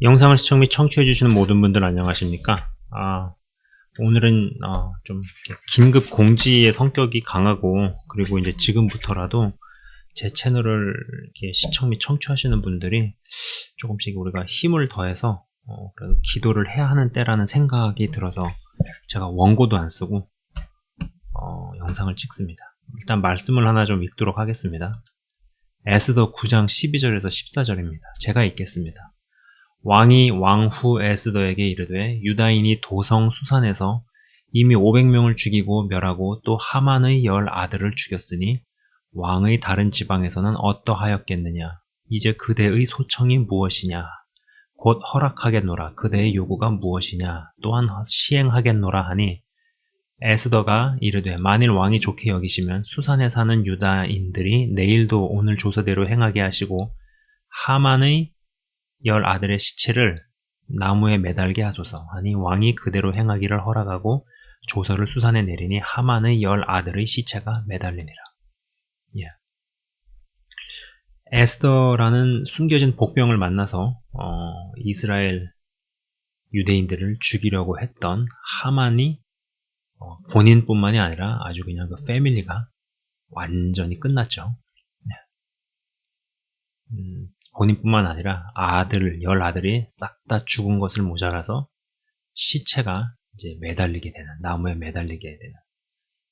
영상을 시청 및 청취해주시는 모든 분들 안녕하십니까? 아, 오늘은 어, 좀 긴급 공지의 성격이 강하고 그리고 이제 지금부터라도 제 채널을 시청 및 청취하시는 분들이 조금씩 우리가 힘을 더해서 어, 기도를 해야 하는 때라는 생각이 들어서 제가 원고도 안 쓰고 어, 영상을 찍습니다. 일단 말씀을 하나 좀 읽도록 하겠습니다. 에스더 9장 12절에서 14절입니다. 제가 읽겠습니다. 왕이 왕후 에스더에게 이르되 유다인이 도성 수산에서 이미 500명을 죽이고 멸하고 또 하만의 열 아들을 죽였으니 왕의 다른 지방에서는 어떠하였겠느냐? 이제 그대의 소청이 무엇이냐? 곧 허락하겠노라. 그대의 요구가 무엇이냐? 또한 시행하겠노라 하니 에스더가 이르되 만일 왕이 좋게 여기시면 수산에 사는 유다인들이 내일도 오늘 조서대로 행하게 하시고 하만의 열 아들의 시체를 나무에 매달게 하소서 하니 왕이 그대로 행하기를 허락하고 조서를 수산에 내리니 하만의 열 아들의 시체가 매달리니라. 예. 에스더라는 숨겨진 복병을 만나서 어, 이스라엘 유대인들을 죽이려고 했던 하만이 어, 본인뿐만이 아니라 아주 그냥 그 패밀리가 완전히 끝났죠. 네. 음, 본인뿐만 아니라 아들, 열 아들이 싹 다 죽은 것을 모자라서 시체가 이제 매달리게 되는, 나무에 매달리게 되는.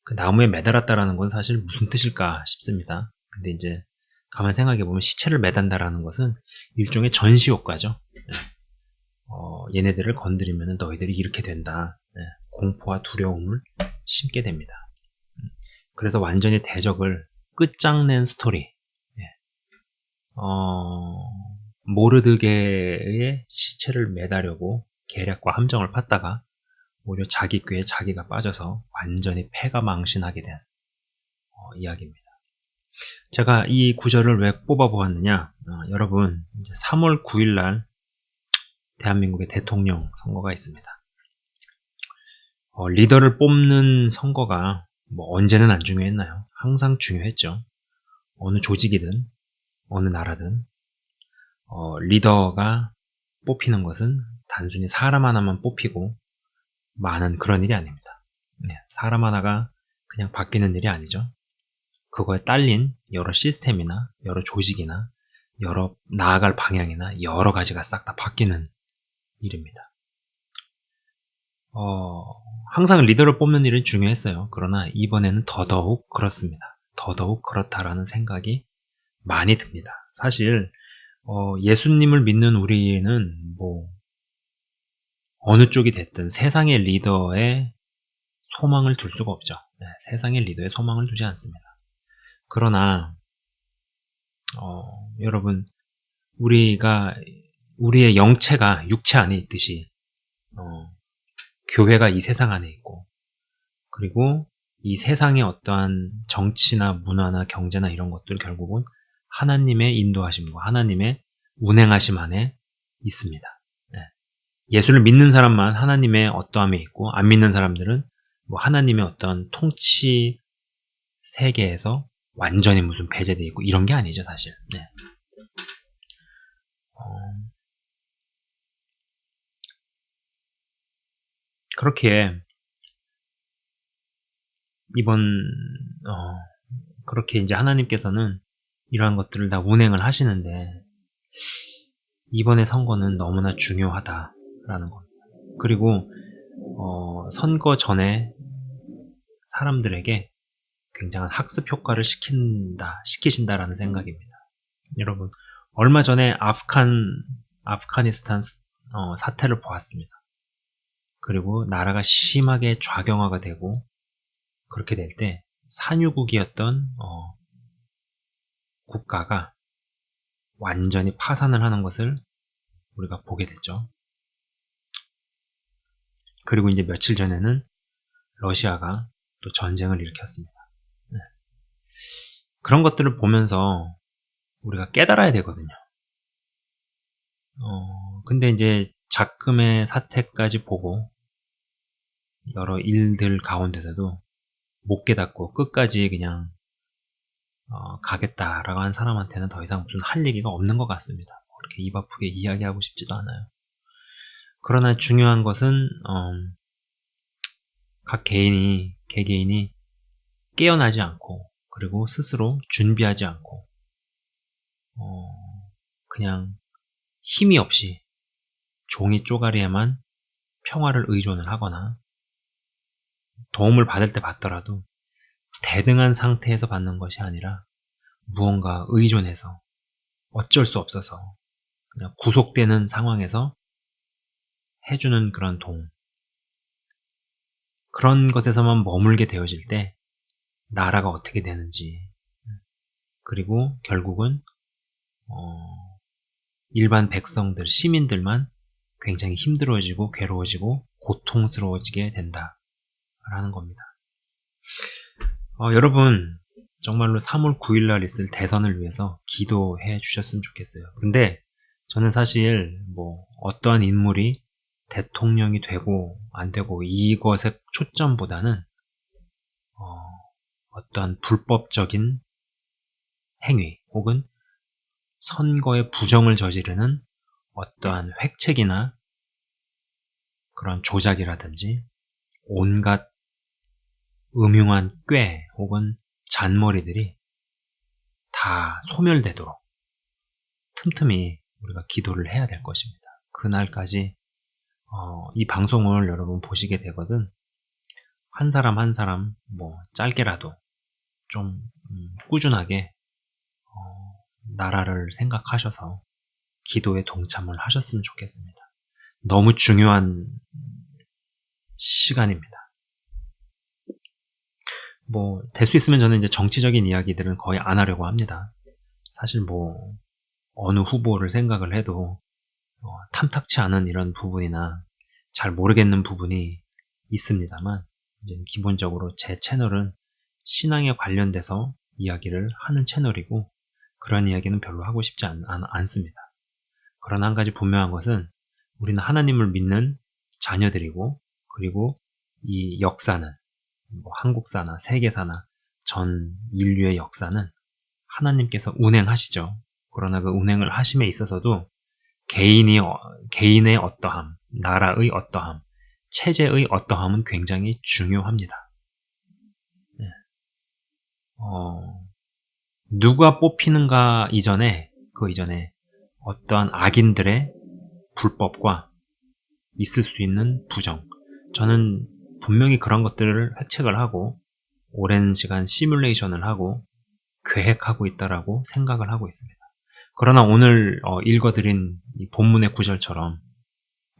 그 나무에 매달았다라는 건 사실 무슨 뜻일까 싶습니다. 근데 이제 가만 생각해 보면 시체를 매단다라는 것은 일종의 전시 효과죠. 네. 어, 얘네들을 건드리면 너희들이 이렇게 된다. 네. 공포와 두려움을 심게 됩니다. 음. 그래서 완전히 대적을 끝장낸 스토리. 어, 모르드게의 시체를 매다려고 계략과 함정을 팠다가 오히려 자기 꾀에 자기가 빠져서 완전히 패가 망신하게 된 어, 이야기입니다. 제가 이 구절을 왜 뽑아보았느냐? 어, 여러분, 3월 9일 날 대한민국의 대통령 선거가 있습니다. 어, 리더를 뽑는 선거가 뭐 언제는 안 중요했나요? 항상 중요했죠. 어느 조직이든 어느 나라든 어, 리더가 뽑히는 것은 단순히 사람 하나만 뽑히고 많은 그런 일이 아닙니다. 네, 사람 하나가 그냥 바뀌는 일이 아니죠. 그거에 딸린 여러 시스템이나 여러 조직이나 여러 나아갈 방향이나 여러 가지가 싹 다 바뀌는 일입니다. 어, 항상 리더를 뽑는 일이 중요했어요. 그러나 이번에는 더더욱 그렇습니다. 더더욱 그렇다라는 생각이 많이 듭니다. 사실 어, 예수님을 믿는 우리는 뭐 어느 쪽이 됐든 세상의 리더에 소망을 둘 수가 없죠. 네, 세상의 리더에 소망을 두지 않습니다. 그러나 어, 여러분 우리가 우리의 영체가 육체 안에 있듯이 어, 교회가 이 세상 안에 있고 그리고 이 세상의 어떠한 정치나 문화나 경제나 이런 것들 결국은 하나님의 인도하심과 하나님의 운행하심 안에 있습니다. 네. 예수를 믿는 사람만 하나님의 어떠함에 있고 안 믿는 사람들은 뭐 하나님의 어떤 통치 세계에서 완전히 무슨 배제되어 있고 이런 게 아니죠 사실. 네. 어... 그렇게 이번 어... 그렇게 이제 하나님께서는 이러한 것들을 다 운행을 하시는데 이번의 선거는 너무나 중요하다라는 겁니다. 그리고 어, 선거 전에 사람들에게 굉장한 학습 효과를 시킨다, 시키신다라는 생각입니다. 여러분, 얼마 전에 아프간, 아프가니스탄 어, 사태를 보았습니다. 그리고 나라가 심하게 좌경화가 되고 그렇게 될 때 산유국이었던 어, 국가가 완전히 파산을 하는 것을 우리가 보게 됐죠. 그리고 이제 며칠 전에는 러시아가 또 전쟁을 일으켰습니다. 네. 그런 것들을 보면서 우리가 깨달아야 되거든요. 어, 근데 이제 작금의 사태까지 보고 여러 일들 가운데서도 못 깨닫고 끝까지 그냥 어, 가겠다라고 한 사람한테는 더 이상 무슨 할 얘기가 없는 것 같습니다. 그렇게 입 아프게 이야기하고 싶지도 않아요. 그러나 중요한 것은 어, 각 개인이 개개인이 깨어나지 않고 그리고 스스로 준비하지 않고 어, 그냥 힘이 없이 종이 쪼가리에만 평화를 의존을 하거나 도움을 받을 때 받더라도 대등한 상태에서 받는 것이 아니라 무언가 의존해서 어쩔 수 없어서 그냥 구속되는 상황에서 해주는 그런 동. 그런 것에서만 머물게 되어질 때 나라가 어떻게 되는지 그리고 결국은 어, 일반 백성들, 시민들만 굉장히 힘들어지고 괴로워지고 고통스러워지게 된다라는 겁니다. 어, 여러분 정말로 3월 9일 날 있을 대선을 위해서 기도해 주셨으면 좋겠어요. 근데 저는 사실 뭐 어떠한 인물이 대통령이 되고 안 되고 이것의 초점보다는 어, 떠한 불법적인 행위 혹은 선거의 부정을 저지르는 어떠한 획책이나 그런 조작이라든지 온갖 음흉한 꾀 혹은 잔머리들이 다 소멸되도록 틈틈이 우리가 기도를 해야 될 것입니다. 그날까지 어, 이 방송을 여러분 보시게 되거든 한 사람 한 사람 뭐 짧게라도 좀 음, 꾸준하게 어, 나라를 생각하셔서 기도에 동참을 하셨으면 좋겠습니다. 너무 중요한 시간입니다. 뭐, 될 수 있으면 저는 이제 정치적인 이야기들은 거의 안 하려고 합니다. 사실 뭐, 어느 후보를 생각을 해도 어, 탐탁치 않은 이런 부분이나 잘 모르겠는 부분이 있습니다만, 이제 기본적으로 제 채널은 신앙에 관련돼서 이야기를 하는 채널이고, 그런 이야기는 별로 하고 싶지 않, 않, 습니다 그러나 한 가지 분명한 것은 우리는 하나님을 믿는 자녀들이고, 그리고 이 역사는 뭐 한국사나 세계사나 전 인류의 역사는 하나님께서 운행하시죠. 그러나 그 운행을 하심에 있어서도 개인이 어, 개인의 어떠함, 나라의 어떠함, 체제의 어떠함은 굉장히 중요합니다. 네. 어, 누가 뽑히는가 이전에 그 이전에 어떠한 악인들의 불법과 있을 수 있는 부정. 저는 분명히 그런 것들을 획책을 하고 오랜 시간 시뮬레이션을 하고 계획하고 있다라고 생각을 하고 있습니다. 그러나 오늘 어, 읽어드린 본문의 구절처럼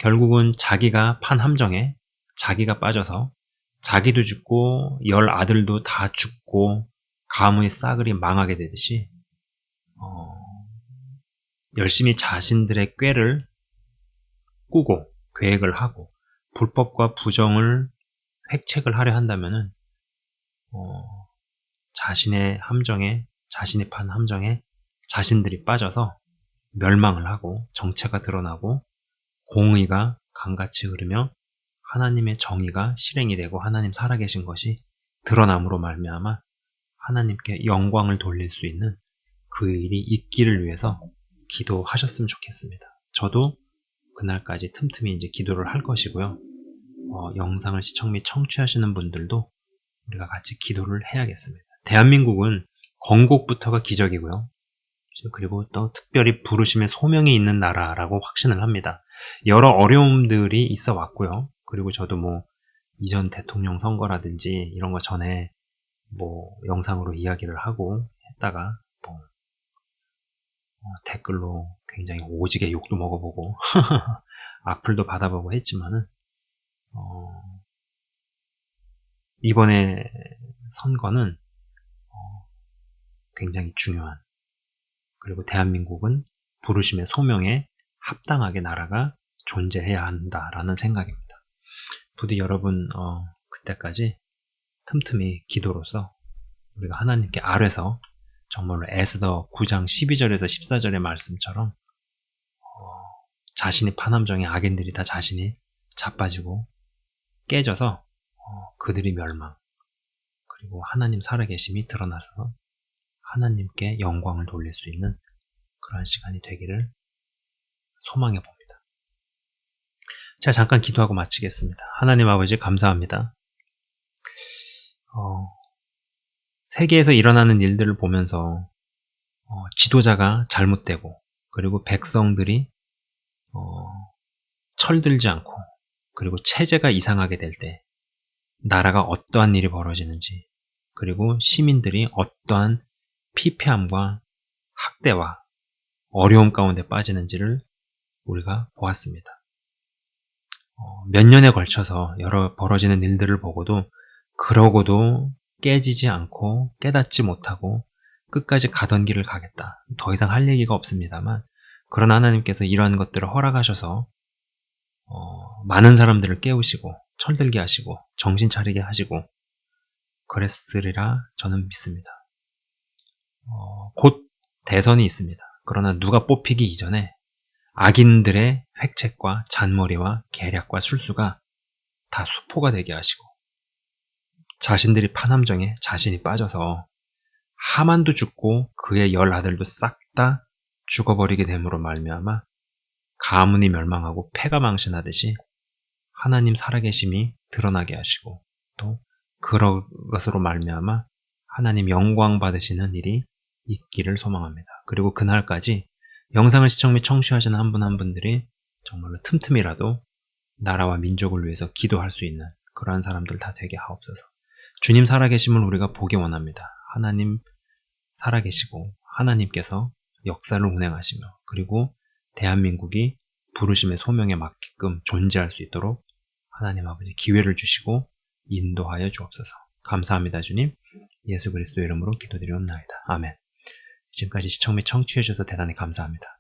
결국은 자기가 판 함정에 자기가 빠져서 자기도 죽고 열 아들도 다 죽고 가문의 싸그리 망하게 되듯이 어, 열심히 자신들의 꾀를 꾸고 계획을 하고 불법과 부정을 획책을 하려 한다면은 어, 자신의 함정에 자신이 판 함정에 자신들이 빠져서 멸망을 하고 정체가 드러나고 공의가 강같이 흐르며 하나님의 정의가 실행이 되고 하나님 살아계신 것이 드러남으로 말미암아 하나님께 영광을 돌릴 수 있는 그 일이 있기를 위해서 기도하셨으면 좋겠습니다. 저도 그날까지 틈틈이 이제 기도를 할 것이고요. 어, 영상을 시청 및 청취하시는 분들도 우리가 같이 기도를 해야겠습니다. 대한민국은 건국부터가 기적이고요. 그리고 또 특별히 부르심의 소명이 있는 나라라고 확신을 합니다. 여러 어려움들이 있어 왔고요. 그리고 저도 뭐 이전 대통령 선거라든지 이런 거 전에 뭐 영상으로 이야기를 하고 했다가 뭐 어, 댓글로 굉장히 오지게 욕도 먹어보고 악플도 받아보고 했지만은 어, 이번에 선거는 어, 굉장히 중요한 그리고 대한민국은 부르심의 소명에 합당하게 나라가 존재해야 한다라는 생각입니다. 부디 여러분 어, 그때까지 틈틈이 기도로서 우리가 하나님께 아뢰서 정말로 에스더 9장 12절에서 14절의 말씀처럼 어, 자신이 파남정의 악인들이 다 자신이 자빠지고 깨져서 어, 그들이 멸망 그리고 하나님 살아계심이 드러나서 하나님께 영광을 돌릴 수 있는 그런 시간이 되기를 소망해 봅니다. 자, 잠깐 기도하고 마치겠습니다. 하나님 아버지 감사합니다. 어, 세계에서 일어나는 일들을 보면서 어, 지도자가 잘못되고 그리고 백성들이 어, 철들지 않고 그리고 체제가 이상하게 될 때 나라가 어떠한 일이 벌어지는지 그리고 시민들이 어떠한 피폐함과 학대와 어려움 가운데 빠지는지를 우리가 보았습니다. 어, 몇 년에 걸쳐서 여러 벌어지는 일들을 보고도 그러고도 깨지지 않고 깨닫지 못하고 끝까지 가던 길을 가겠다. 더 이상 할 얘기가 없습니다만 그러나 하나님께서 이러한 것들을 허락하셔서 어, 많은 사람들을 깨우시고 철들게 하시고 정신 차리게 하시고 그랬으리라 저는 믿습니다. 어, 곧 대선이 있습니다. 그러나 누가 뽑히기 이전에 악인들의 획책과 잔머리와 계략과 술수가 다 수포가 되게 하시고 자신들이 파남정에 자신이 빠져서 하만도 죽고 그의 열 아들도 싹 다 죽어버리게 됨으로 말미암아 가문이 멸망하고 패가 망신하듯이 하나님 살아계심이 드러나게 하시고 또 그런 것으로 말미암아 하나님 영광 받으시는 일이 있기를 소망합니다. 그리고 그날까지 영상을 시청 및 청취하시는 한 분 한 분들이 정말로 틈틈이라도 나라와 민족을 위해서 기도할 수 있는 그러한 사람들 다 되게 하옵소서. 주님 살아계심을 우리가 보기 원합니다. 하나님 살아계시고 하나님께서 역사를 운행하시며 그리고 대한민국이 부르심의 소명에 맞게끔 존재할 수 있도록 하나님 아버지 기회를 주시고 인도하여 주옵소서. 감사합니다, 주님. 예수 그리스도 이름으로 기도드리옵나이다. 아멘. 지금까지 시청 및 청취해 주셔서 대단히 감사합니다.